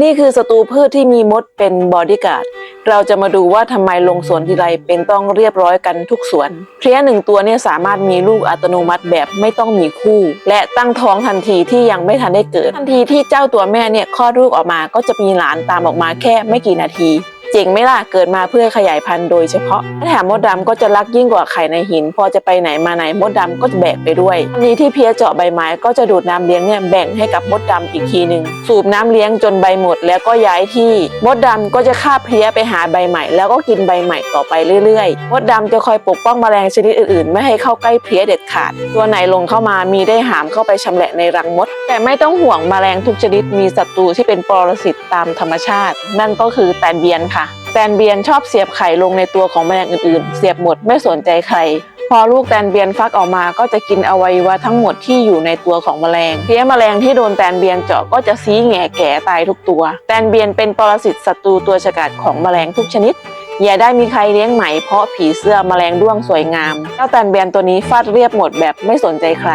นี่คือศัตรูพืชที่มีมดเป็นบอดี้การ์ด เราจะมาดูว่าทำไมลงสวนทีไรเป็นต้องเรียบร้อยกันทุกสวน เพลี้ยหนึ่งตัวเนี่ยสามารถมีลูกอัตโนมัติแบบไม่ต้องมีคู่ และตั้งท้องทันทีที่ยังไม่ทันได้เกิด ทันทีที่เจ้าตัวแม่เนี่ยคลอดลูกออกมาก็จะมีหลานตามออกมาแค่ไม่กี่นาที เจ๋งไหมล่ะเกิดมาเพื่อขยายพันธุ์โดยเฉพาะแถมมดดำก็จะรักยิ่งกว่าไข่ในหิน พอจะไปไหนมาไหนมดดำก็จะแบกไปด้วยอันนี้ที่เพียเจาะใบไม้ก็จะดูดน้ำเลี้ยงเนี่ยแบ่งให้กับมดดำอีกทีหนึ่งสูบน้ำเลี้ยงจนใบหมดแล้วก็ย้ายที่ มดดำก็จะฆ่าเพี้ยไปหาใบใหม่ แล้วก็กินใบใหม่ต่อไปเรื่อยๆ มดดำจะคอยปกป้องแมลงชนิดอื่นๆ ไม่ให้เข้าใกล้เพี้ยเด็ดขาด ตัวไหนลงเข้ามามีได้หามเข้าไปชำแหละในรังมด แต่ไม่ต้องห่วงแมลงทุกชนิดมีศัตรูที่เป็นปรสิตตามธรรมชาติ นั่นก็คือแตนเบียนค่ะ แตนเบียนชอบเสียบไข่ลงในตัวของแมลงอื่นๆ เสียบหมดไม่สนใจใคร พอลูกแตนเบียนฟักออกมาก็จะกินอวัยวะทั้งหมดที่อยู่ในตัวของแมลง เพี้ยแมลงที่โดนแตนเบียนเจาะก็จะซีแง่แก่ตายทุกตัว แตนเบียนเป็นปรสิตศัตรูตัวฉกาจของแมลงทุกชนิดอย่าได้มีใครเลี้ยงไหมเพราะผีเสื้อแมลงด้วงสวยงาม เจ้าแตนเบียนตัวนี้ฟาดเรียบหมดแบบไม่สนใจใคร